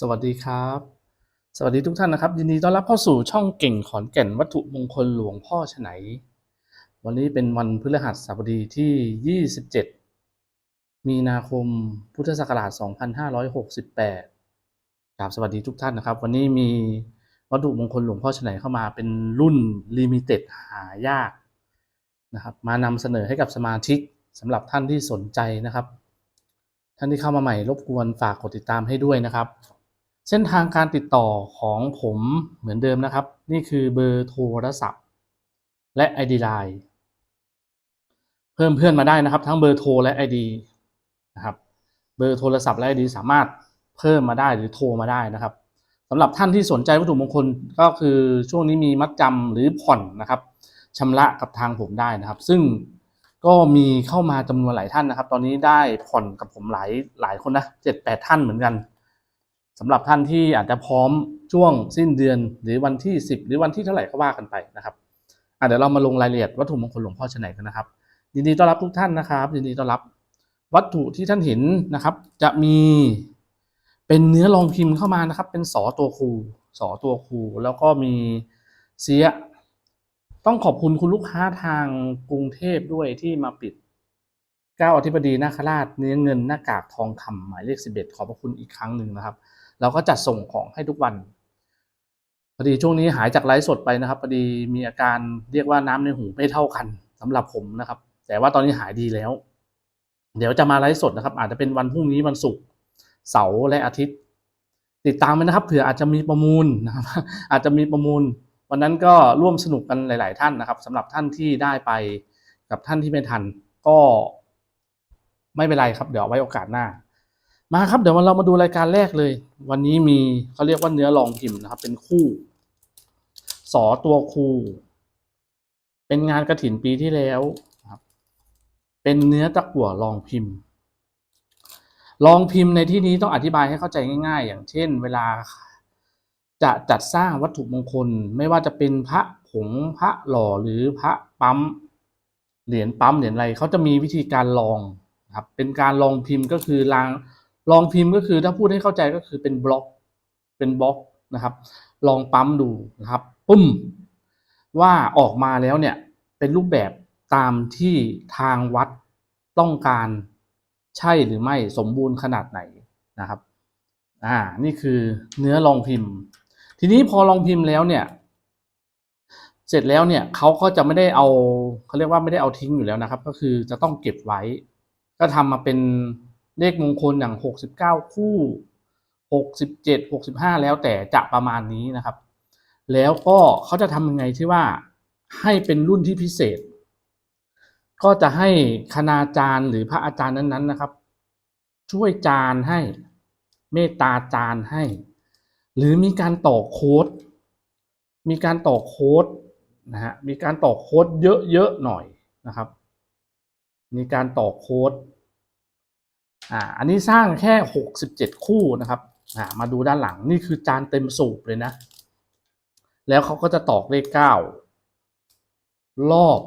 สวัสดีครับ สวัสดีทุกท่านนะครับ ยินดีต้อนรับเข้าสู่ช่องเก่งขอนแก่นวัตถุมงคลหลวงพ่อฉไนวันนี้เป็นวันพฤหัสบดีที่ 27 มีนาคมพุทธศักราช 2568ครับสวัสดีทุกท่านนะครับ วันนี้มีวัตถุมงคลหลวงพ่อฉไนเข้ามาเป็นรุ่นลิมิเต็ดหายากนะครับ มานำเสนอให้กับสมาชิกสำหรับท่านที่สนใจนะครับ ท่านที่เข้ามาใหม่รบกวนฝากกดติดตามให้ด้วยนะครับ เส้นทางการติดต่อของผมเหมือนเดิมนะครับ นี่คือเบอร์โทรศัพท์ และ ID Line เพิ่มเพื่อนมาได้นะครับ ทั้งเบอร์โทรและ ID นะครับเบอร์โทรศัพท์และ ID สามารถเพิ่มมาได้หรือโทรมาได้นะครับสำหรับท่านที่สนใจวัตถุมงคลก็คือช่วงนี้มีมัดจำหรือผ่อนนะครับชำระกับทางผมได้นะครับ ซึ่งก็มีเข้ามาจำนวนหลายท่านนะครับ ตอนนี้ได้ผ่อนกับผมหลายหลายคนนะเจ็ดแปดท่านเหมือนกัน สำหรับท่านที่อาจจะพร้อมช่วงสิ้นเดือน หรือวันที่ 10 หรือวันที่เท่าไหร่ก็ว่ากันไปนะครับเดี๋ยวเรามาลงรายละเอียดวัตถุมงคลหลวงพ่อชนไหนกันนะครับยินดีต้อนรับทุกท่านนะครับยินดีต้อนรับวัตถุที่ท่านเห็นนะครับ จะมีเป็นเนื้อรองพิมพ์เข้ามานะครับ เป็นสอตัวครูสอตัวครูแล้วก็มีเสียต้องขอบคุณคุณลูกค้าทางกรุงเทพด้วยที่มาปิดเก้าอธิบดีนาคราชเนื้อเงินหน้ากากทองคำหมายเลขสิบเอ็ดขอบพระคุณอีกครั้งหนึ่งนะครับ เราก็จัดส่งของให้ทุกวันพอดีช่วงนี้หายจากไลฟ์สดไปนะครับพอดีมีอาการเรียกว่าน้ำในหูไม่เท่ากันสำหรับผมนะครับ แต่ว่าตอนนี้หายดีแล้ว เดี๋ยวจะมาไลฟ์สดนะครับ อาจจะเป็นวันพรุ่งนี้วันศุกร์เสาร์และอาทิตย์ ติดตามไปนะครับเผื่ออาจจะมีประมูลนะครับอาจจะมีประมูล วันนั้นก็ร่วมสนุกกันหลาย ๆ ท่านนะครับสำหรับท่านที่ได้ไปกับท่านที่ไม่ทัน ก็ไม่เป็นไรครับ เดี๋ยวไว้โอกาสหน้า มาครับเดี๋ยวเรามาดูรายการแรกเลย วันนี้มีเขาเรียกว่าเนื้อรองพิมพ์นะครับ เป็นคู่ สอตัวคู่เป็นงานกระถินปีที่แล้วครับ เป็นเนื้อตะกั่วรองพิมพ์รองพิมพ์ในที่นี้ต้องอธิบายให้เข้าใจง่าย ๆ อย่างเช่น เวลาจะจัดสร้างวัตถุมงคล ไม่ว่าจะเป็นพระผงพระหล่อหรือพระปั๊มเหรียญปั๊มเหรียญอะไรเขาจะมีวิธีการลองครับเป็นการลองพิมพ์ก็คือลาง ลองพิมพ์ก็คือถ้าพูดให้เข้าใจก็คือเป็นบล็อก เป็นบล็อกนะครับ ลองปั๊มดูนะครับ ปุ้ม ว่าออกมาแล้วเนี่ยเป็นรูปแบบตามที่ทางวัดต้องการใช่หรือไม่สมบูรณ์ขนาดไหนนะครับ อ่า นี่คือเนื้อลองพิมพ์ ทีนี้พอลองพิมพ์แล้วเนี่ย เสร็จแล้วเนี่ยเขาก็จะไม่ได้เอาเขาเรียกว่าไม่ได้เอาทิ้งอยู่แล้วนะครับ ก็คือจะต้องเก็บไว้ ก็ทำมาเป็น เลขมงคลอย่างหกสิบเก้าคู่หกสิบเจ็ดหกสิบห้าแล้วแต่จะประมาณนี้นะครับ แล้วก็เขาจะทำยังไงที่ว่าให้เป็นรุ่นที่พิเศษ ก็จะให้คณาจารย์หรือพระอาจารย์นั้นๆนะครับ ช่วยจานให้เมตตาจานให้ หรือมีการต่อโค้ดมีการต่อโค้ดนะฮะมีการต่อโค้ดเยอะๆหน่อยนะครับ มีการต่อโค้ด อ่าอันนี้สร้างแค่หกสิบเจ็ดคู่นะครับอ่ามาดูด้านหลังนี่คือจานเต็มสูบเลยนะ แล้วเขาก็จะตอกเลขเก้ารอบ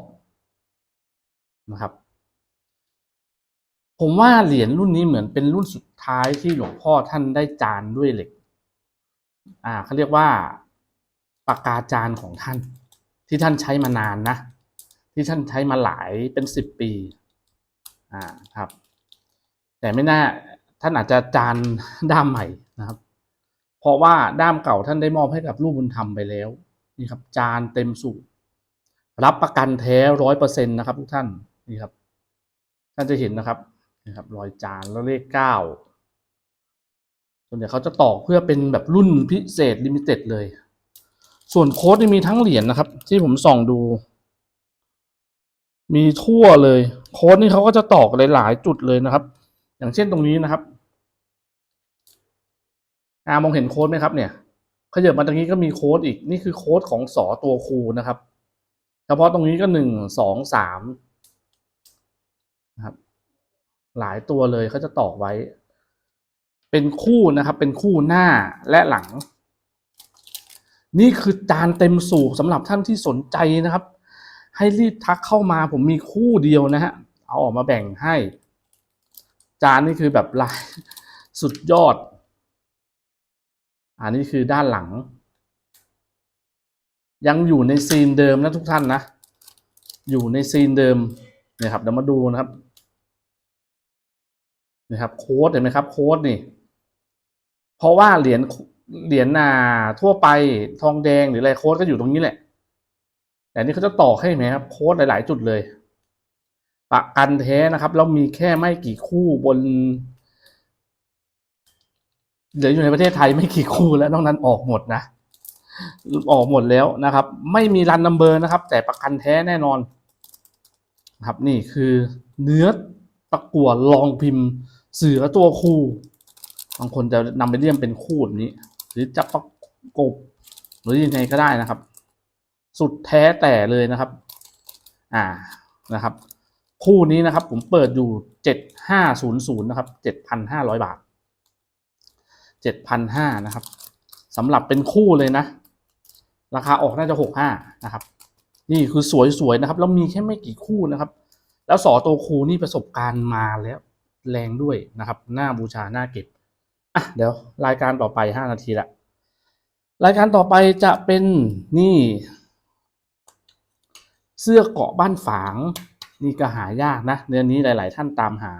นะครับ ผมว่าเหรียญรุ่นนี้เหมือนเป็นรุ่นสุดท้ายที่หลวงพ่อท่านได้จานด้วยเหล็ก อ่าเขาเรียกว่าปากกาจานของท่าน ที่ท่านใช้มานานนะ ที่ท่านใช้มาหลายเป็นสิบปี อ่าครับ แต่ไม่แน่ท่านอาจจะจานด้ามใหม่นะครับ เพราะว่าด้ามเก่าท่านได้มอบให้กับลูกบุญธรรมไปแล้วนี่ครับ จานเต็มสูบรับประกันแท้ร้อยเปอร์เซ็นต์นะครับ ทุกท่านนี่ครับ ท่านจะเห็นนะครับนี่ครับ รอยจานแล้วเลขเก้าส่วนใหญ่เขาจะตอกเพื่อเป็นแบบรุ่นพิเศษลิมิเต็ดเลย ส่วนโค้ดนี่มีทั้งเหรียญนะครับ ที่ผมส่องดู มีทั่วเลย โค้ดนี่เขาก็จะตอกหลาย ๆ จุดเลยนะครับ อย่างเช่นตรงนี้นะครับอามองเห็นโค้ดไหมครับเนี่ยขยับมาตรงนี้ก็มีโค้ดอีกนี่คือโค้ดของสอตัวครูนะครับ เฉพาะตรงนี้ก็หนึ่งสองสามนะครับ หลายตัวเลยเขาจะตอกไว้ เป็นคู่นะครับ เป็นคู่หน้าและหลัง นี่คือจานเต็มสูบสำหรับท่านที่สนใจนะครับ ให้รีบทักเข้ามาผมมีคู่เดียวนะฮะเอาออกมาแบ่งให้ จานนี่คือแบบลายสุดยอด อันนี้คือด้านหลัง ยังอยู่ในซีนเดิมนะทุกท่านนะ อยู่ในซีนเดิมนี่ครับเดี๋ยวมาดูนะครับนี่ครับโค้ดเห็นไหมครับโค้ดนี่ เพราะว่าเหรียญเหรียญนาทั่วไปทองแดงหรืออะไรโค้ดก็อยู่ตรงนี้แหละ แต่นี่เขาจะต่อให้ไหมครับโค้ดหลาย ๆ จุดเลย ประกันแท้นะครับ แล้วมีแค่ไม่กี่คู่บนเหลืออยู่ในประเทศไทยไม่กี่คู่แล้วนอกนั้นออกหมดนะออกหมดแล้วนะครับ ไม่มีรันนัมเบอร์นะครับ แต่ประกันแท้แน่นอนนะครับนี่คือเนื้อตะกั่วลองพิมพ์ เสือตัวคู่บางคนจะนำไปเลี่ยมเป็นคู่แบบนี้ หรือจับประกบหรือยังไงก็ได้นะครับ สุดแท้แต่เลยนะครับ อ่านะครับ คู่นี้นะครับ ผมเปิดอยู่เจ็ดห้าศูนย์ศูนย์นะครับเจ็ดพันห้าร้อยบาทเจ็ดพันห้านะครับสำหรับเป็นคู่เลยนะ ราคาออกน่าจะหกห้านะครับ นี่คือสวยๆนะครับ แล้วมีแค่ไม่กี่คู่นะครับ แล้วสอโตคูนี่ประสบการณ์มาแล้ว แรงด้วยนะครับหน้าบูชาหน้าเก็บอะเดี๋ยวรายการต่อไปห้านาทีละรายการต่อไปจะเป็นนี่ เสื้อเกาะบ้านฝาง นี่ก็หายากนะ เนื้อนี้หลาย ๆ ท่านตามหา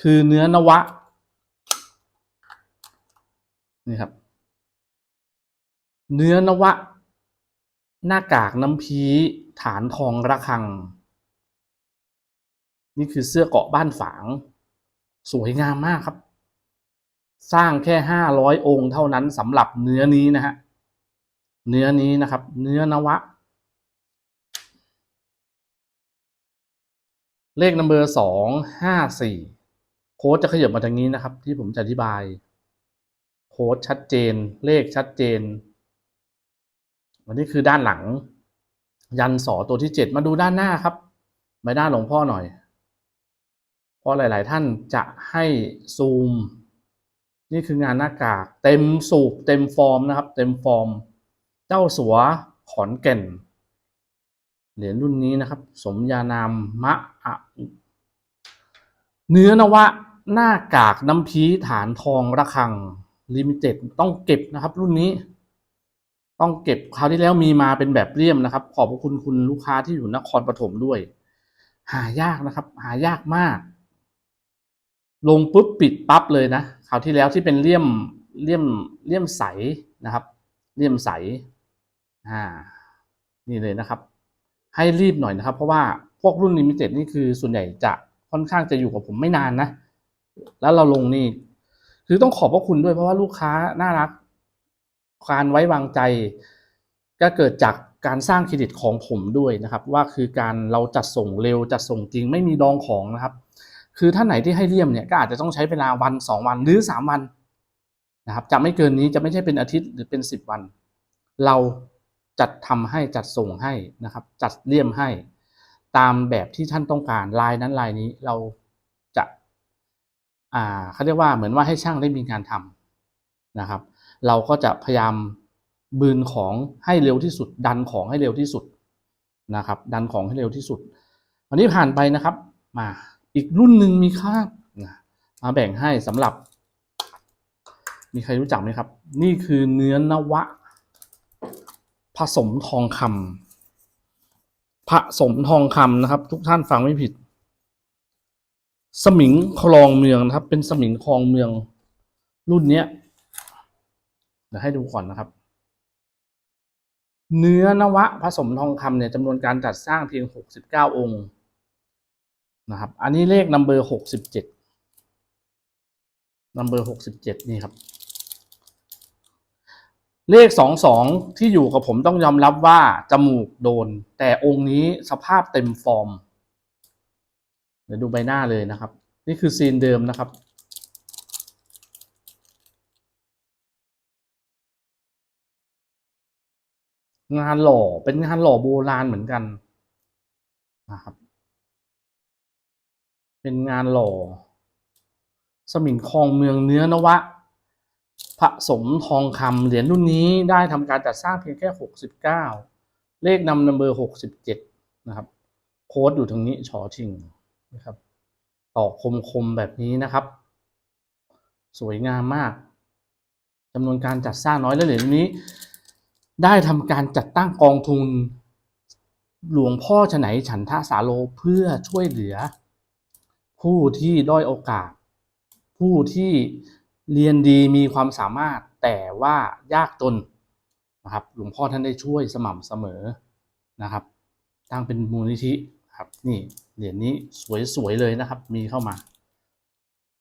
คือเนื้อนวะ นี่ครับ เนื้อนวะ หน้ากากน้ำพีฐานทองระฆัง นี่คือเสื้อเกาะบ้านฝาง สวยงามมากครับ สร้างแค่ห้าร้อยองค์เท่านั้นสำหรับเนื้อนี้นะฮะ เนื้อนี้นะครับ เนื้อนวะ เลขนัมเบอร์สองห้าสี่โค้ดจะขยับมาทางนี้นะครับ ที่ผมจะอธิบาย โค้ดชัดเจน เลขชัดเจน วันนี้คือด้านหลัง ยันสอตัวที่เจ็ดมาดูด้านหน้าครับใบหน้าหลวงพ่อหน่อย เพราะหลาย ๆ ท่านจะให้ซูม นี่คืองานหน้ากาก เต็มสูบเต็มฟอร์มนะครับ เต็มฟอร์ม เจ้าสัวขอนแก่น เหรียญรุ่นนี้นะครับ สมญานามมะอะเนื้อนวะหน้ากากน้ำพีฐานทองระฆังลิมิเต็ดต้องเก็บนะครับ รุ่นนี้ ต้องเก็บคราวที่แล้วมีมาเป็นแบบเลี่ยมนะครับ ขอบพระคุณคุณลูกค้าที่อยู่นครปฐมด้วย หายากนะครับ หายากมาก ลงปุ๊บปิดปั๊บเลยนะคราวที่แล้วที่เป็นเลี่ยมเลี่ยมเลี่ยมใสนะครับ เลี่ยมใสอ่านี่เลยนะครับ ให้รีบหน่อยนะครับ เพราะว่าพวกรุ่นลิมิเต็ดนี่คือส่วนใหญ่จะค่อนข้างจะอยู่กับผมไม่นานนะ แล้วเราลงนี่ คือต้องขอบพระคุณด้วยเพราะว่าลูกค้าน่ารักการไว้วางใจ ก็เกิดจากการสร้างเครดิตของผมด้วยนะครับ ว่าคือการเราจัดส่งเร็วจัดส่งจริงไม่มีดองของนะครับ คือท่านไหนที่ให้เลี่ยมเนี่ยก็อาจจะต้องใช้เวลาวันสองวันหรือสามวันนะครับจะไม่เกินนี้จะไม่ใช่เป็นอาทิตย์หรือเป็นสิบวัน เรา จัดทำให้จัดส่งให้นะครับ จัดเลี่ยมให้ ตามแบบที่ท่านต้องการลายนั้นลายนี้เราจะอ่าเขาเรียกว่าเหมือนว่าให้ช่างได้มีงานทำนะครับ เราก็จะพยายามบืนของให้เร็วที่สุด ดันของให้เร็วที่สุดนะครับ ดันของให้เร็วที่สุด วันนี้ผ่านไปนะครับ มาอีกรุ่นหนึ่งมีค่ามาแบ่งให้สำหรับ มีใครรู้จักไหมครับ นี่คือเนื้อนวะ สมทองคำผสมทองคำนะครับ ทุกท่านฟังไม่ผิด สมิงคลองเมืองนะครับ เป็นสมิงคลองเมือง รุ่นเนี้ยเดี๋ยวให้ดูก่อนนะครับ เนื้อนวะผสมทองคำเนี่ยจำนวนการจัดสร้างเพียง 69 องค์นะครับ อันนี้เลขนัมเบอร์67นัมเบอร์67นี่ครับ เลข 22 ที่อยู่กับผมต้องยอมรับว่าจมูกโดน แต่องค์นี้สภาพเต็มฟอร์ม เดี๋ยวดูใบหน้าเลยนะครับ นี่คือซีนเดิมนะครับ งานหล่อเป็นงานหล่อโบราณเหมือนกันนะครับ เป็นงานหล่อ สมิงคลองเมืองเนื้อนวะ ผสมทองคำเหรียญรุ่นนี้ได้ทำการจัดสร้างเพียงแค่ 69 เลขนำนัมเบอร์ 67 นะครับ โค้ดอยู่ตรงนี้ชอชิงนะครับ ต่อคมคมแบบนี้นะครับ สวยงามมากจำนวนการจัดสร้างน้อยและเหรียญนี้ ได้ทำการจัดตั้งกองทุน หลวงพ่อฉไหนฉันทะสาโลเพื่อช่วยเหลือ ผู้ที่ด้อยโอกาส ผู้ที่ เรียนดีมีความสามารถแต่ว่ายากจนนะครับหลวงพ่อท่านได้ช่วยสม่ำเสมอนะครับตั้งเป็นมูลนิธิครับนี่เหรียญนี้สวยๆเลยนะครับ มีเข้ามา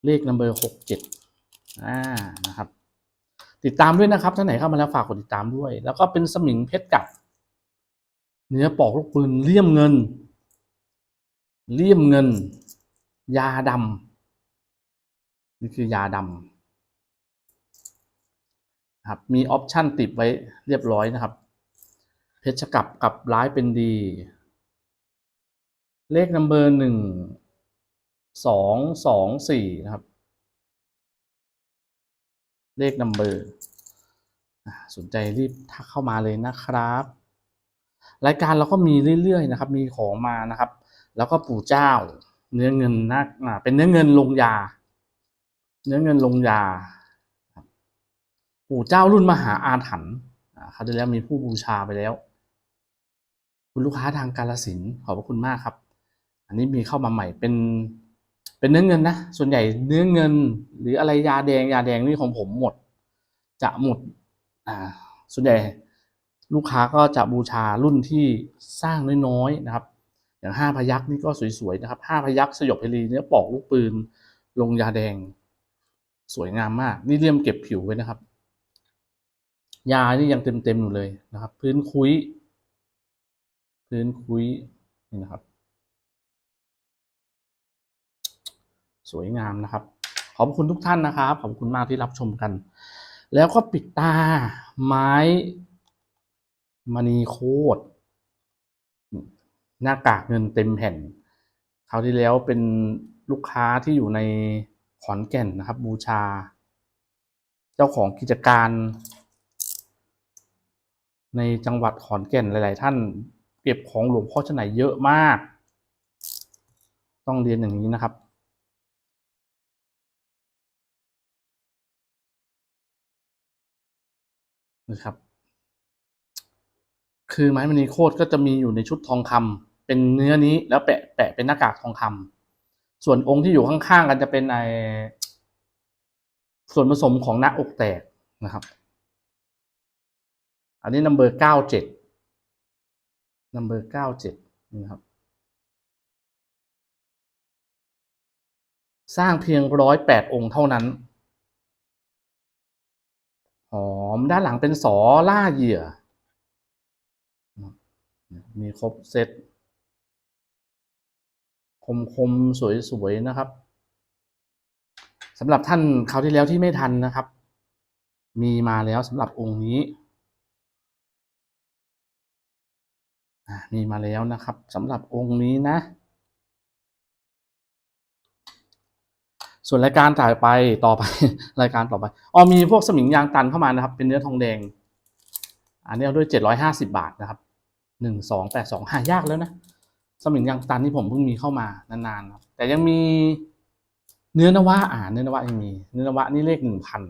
เลขนัมเบอร์หกเจ็ดอ่านะครับ ติดตามด้วยนะครับท่านไหนเข้ามาแล้วฝากกดติดตามด้วย แล้วก็เป็นสมิงเพชรกับ เนื้อปอกลูกปืนเลี่ยมเงิน เลี่ยมเงิน ยาดำนี่คือยาดำ ครับมีออปชันติดไว้เรียบร้อยนะครับ เพชรกับกับร้ายเป็นดี เลขนัมเบอร์หนึ่งสองสองสี่นะครับ เลขนัมเบอร์สนใจรีบทักเข้ามาเลยนะครับ รายการเราก็มีเรื่อยๆนะครับ มีของมานะครับ แล้วก็ปู่เจ้า เนื้อเงินนะอ่าเป็นเนื้อเงินลงยา เนื้อเงินลงยา ปู่เจ้ารุ่นมหาอาถรรพ์อ่าเขาวที่แล้วมีผู้บูชาไปแล้ว คุณลูกค้าทางกาลสินขอบพระคุณมากครับ อันนี้มีเข้ามาใหม่เป็น เป็นเนื้อเงินนะ ส่วนใหญ่เนื้อเงิน หรืออะไรยาแดงยาแดงนี่ของผมหมด จะหมดอ่าส่วนใหญ่ลูกค้าก็จะบูชารุ่นที่สร้างน้อยๆนะครับ อย่างห้าพยักษ์นี่ก็สวยๆนะครับห้าพยักษ์สยบเพลีเนื้อปอกลูกปืน ลงยาแดง สวยงามมาก นี่เลี่ยมเก็บผิวไว้นะครับ ยานี่ยังเต็มๆอยู่เลยนะครับ พื้นคุยพื้นคุยนี่นะครับ สวยงามนะครับ ขอบคุณทุกท่านนะครับ ขอบคุณมากที่รับชมกัน แล้วก็ปิดตาไม้มณีโคตรหน้ากากเงินเต็มแผ่นคราวที่แล้วเป็นลูกค้าที่อยู่ในขอนแก่นนะครับ บูชา เจ้าของกิจการ ในจังหวัดขอนแก่นหลาย ๆ ท่านเก็บของหลวงพ่อชนไหนเยอะมาก ต้องเรียนอย่างนี้นะครับ นะครับ คือไม้มณีโคตรก็จะมีอยู่ในชุดทองคำเป็นเนื้อนี้แล้วแปะแปะเป็นหน้ากากทองคำส่วนองค์ที่อยู่ข้าง ๆ กันจะเป็นไอส่วนผสมของหน้าอกแตกนะครับ อันนี้นัมเบอร์เก้าเจ็ดนัมเบอร์เก้าเจ็ดนี่ครับ สร้างเพียงร้อยแปดองค์เท่านั้น หอมด้านหลังเป็นสอล่าเหยื่อ มีครบเซตคมคมๆสวยๆนะครับสำหรับท่านคราวที่แล้วที่ไม่ทันนะครับ มีมาแล้วสำหรับองค์นี้ อ่มีมาแล้วนะครับสำหรับองค์นี้นะ ส่วนรายการถ่ายไปต่อไปรายการต่อไปอ๋อมีพวกสมิงยางตันเข้ามานะครับ เป็นเนื้อทองแดง อันนี้เอาด้วยเจ็ดร้อยห้าสิบาทนะครับหนึ่งสองแปดสองหายากแล้วนะ สมิงยางตันที่ผมเพิ่งมีเข้ามานานๆครับแต่ยังมีเนื้อนวะอ่าเนื้อนวะยังมี เนื้อนวะนี่เลขหนึ่งพัน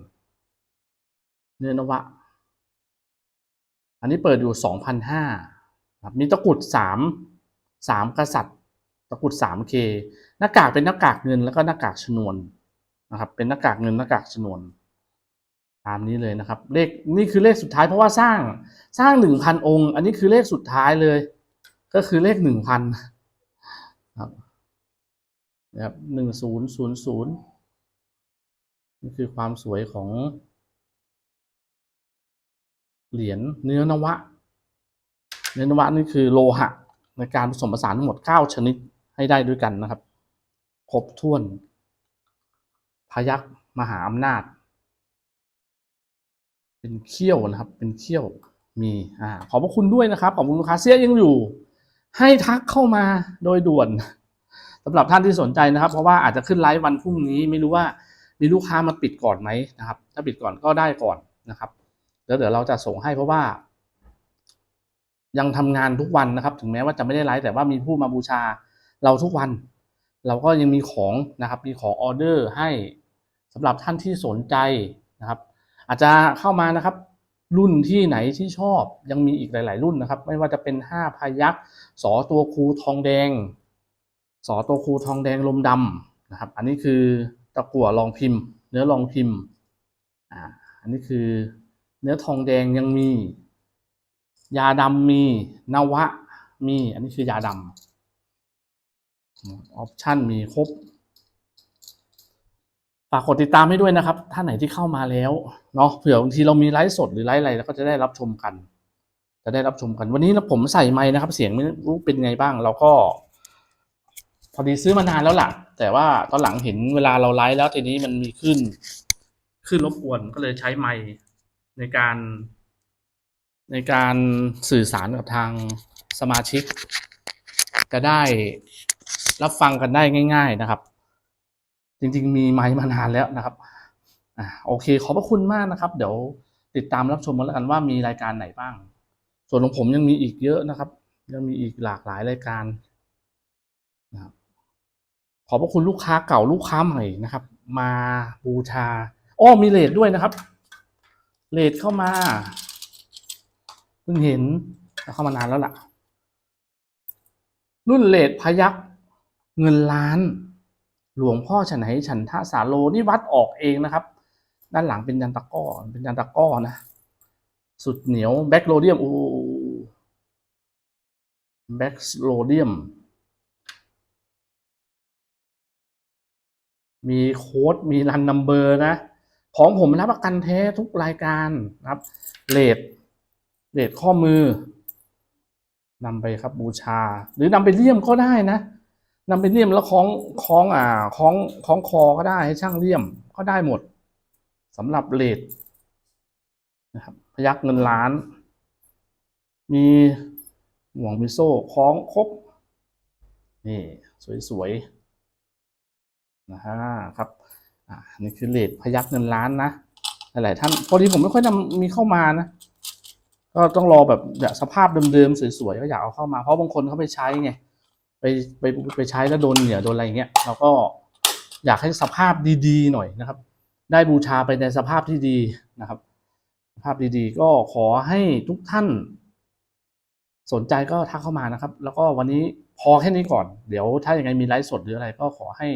เนื้อนวะ อันนี้เปิดอยู่สองพันห้า ครับมีตะกรุดสามสามกษัตริย์ ตะกรุดสามเคหน้ากากเป็นหน้ากากเงินแล้วก็หน้ากากชนวนนะครับเป็นหน้ากากเงินหน้ากากชนวนตามนี้เลยนะครับ เลขนี่คือเลขสุดท้ายเพราะว่าสร้างสร้างหนึ่งพันองค์ อันนี้คือเลขสุดท้ายเลย ก็คือเลขหนึ่งพันครับนะครับหนึ่งศูนย์ศูนย์ศูนย์นี่คือความสวยของ เหรียญเนื้อนวะ เนื้อนวะนี่คือโลหะในการผสมผสานทั้งหมดเก้าชนิดให้ได้ด้วยกันนะครับ ครบถ้วน พยักมหาอำนาจ เป็นเขี้ยวนะครับ เป็นเขี้ยวมีอ่าขอบพระคุณด้วยนะครับ ขอบคุณลูกค้าเสียยังอยู่ ให้ทักเข้ามาโดยด่วนสำหรับท่านที่สนใจนะครับ เพราะว่าอาจจะขึ้นไลฟ์วันพรุ่งนี้ไม่รู้ว่ามีลูกค้ามาปิดก่อนไหมนะครับ ถ้าปิดก่อนก็ได้ก่อนนะครับ แล้วเดี๋ยวเราจะส่งให้เพราะว่า ยังทำงานทุกวันนะครับ ถึงแม้ว่าจะไม่ได้ไลฟ์แต่ว่ามีผู้มาบูชาเราทุกวัน เราก็ยังมีของนะครับมีของออเดอร์ให้สำหรับท่านที่สนใจนะครับ อาจจะเข้ามานะครับ รุ่นที่ไหนที่ชอบยังมีอีกหลาย ๆ รุ่นนะครับ ไม่ว่าจะเป็นห้าพายักสอตัวครูทองแดงสอตัวครูทองแดงลมดำนะครับ อันนี้คือตะกั่วรองพิมพ์ เนื้อรองพิมพ์อ่าอันนี้คือเนื้อทองแดงยังมี ยาดำมีนวะมี อันนี้คือยาดำออปชั่นมีครบฝากกดติดตามให้ด้วยนะครับ ท่านไหนที่เข้ามาแล้วเนาะเผื่อบางทีเรามีไลฟ์สดหรือไลฟ์อะไรแล้วก็จะได้รับชมกัน จะได้รับชมกัน วันนี้ผมใส่ไม้นะครับ เสียงไม่รู้เป็นไงบ้าง เราก็ พอดีซื้อมานานแล้วล่ะ แต่ว่าตอนหลังเห็นเวลาเราไลฟ์แล้วทีนี้มันมีขึ้น ขึ้นรบกวนก็เลยใช้ไม้ในการ ในการสื่อสารกับทางสมาชิก จะได้รับฟังกันได้ง่าย ๆนะครับ จริงๆ มีไมค์มานานแล้วนะครับอ่าโอเค ขอบพระคุณมากนะครับ เดี๋ยวติดตามรับชมกันแล้วกันว่ามีรายการไหนบ้าง ส่วนของผมยังมีอีกเยอะนะครับ ยังมีอีกหลากหลายรายการนะครับขอบพระคุณลูกค้าเก่าลูกค้าใหม่นะครับ มาบูชาอ้อมีเลทด้วยนะครับเลทเข้ามา พิ่งเห็นเข้ามานานแล้วล่ะ รุ่นเลทพยักเงินล้าน หลวงพ่อฉันไหนฉันทะสาโลนี่วัดออกเองนะครับ ด้านหลังเป็นยันตะก้อเป็นยันตะก้อนะ สุดเหนียวแบ็กโรเดียมโอูแบ็กโรเดียม มีโค้ดมีรันนัมเบอร์นะ ของผมรับประกันแท้ทุกรายการนะครับเลท เลทข้อมือนำไปครับบูชา หรือนำไปเลี่ยมก็ได้นะนำไปเลี่ยมแล้วคล้องคล้องอ่าคล้องคล้องคอก็ได้ให้ช่างเลี่ยมก็ได้หมดสำหรับเลทนะครับพยักเงินล้าน มีห่วงมีโซ่คล้องครบนี่สวยๆนะฮะครับอ่านี่คือเลทพยักเงินล้านนะหลายๆท่านพอดีผมไม่ค่อยนำมีเข้ามานะ ก็ต้องรอแบบแบบสภาพเดิมๆสวยๆก็อยากเอาเข้ามา เพราะบางคนเขาไปใช้ไงไปไปไปใช้แล้วโดนเหนียวโดนอะไรอย่างเงี้ยเราก็อยากให้สภาพดีๆหน่อยนะครับ ได้บูชาไปในสภาพที่ดีนะครับ สภาพดีๆ ก็ขอให้ทุกท่าน สนใจก็ทักเข้ามานะครับ แล้วก็วันนี้พอแค่นี้ก่อน เดี๋ยวถ้าอย่างไงมีไลฟ์สดหรืออะไร ก็ขอให้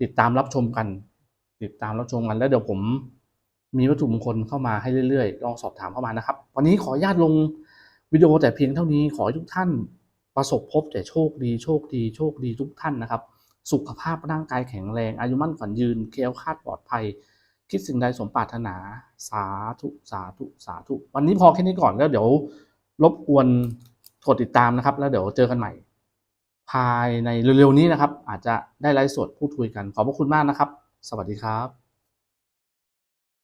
ติดตามรับชมกัน ติดตามรับชมกันแล้วเดี๋ยวผม มีวัตถุมงคลเข้ามาให้เรื่อยๆ ลองสอบถามเข้ามานะครับ วันนี้ขออนุญาตลงวิดีโอแต่เพียงเท่านี้ขอให้ทุกท่านประสบพบแต่โชคดีโชคดีโชคดีทุกท่านนะครับ สุขภาพร่างกายแข็งแรง อายุมั่นขวัญยืนเคลียวคาดปลอดภัย คิดสิ่งใดสมปรารถนา สาธุสาธุสาธุ วันนี้พอแค่นี้ก่อนแล้วเดี๋ยวรบกวนกดติดตามนะครับ แล้วเดี๋ยวเจอกันใหม่ ภายในเร็วๆนี้นะครับ อาจจะได้ไลฟ์สดพูดคุยกันขอบพระคุณมากนะครับ สวัสดีครับ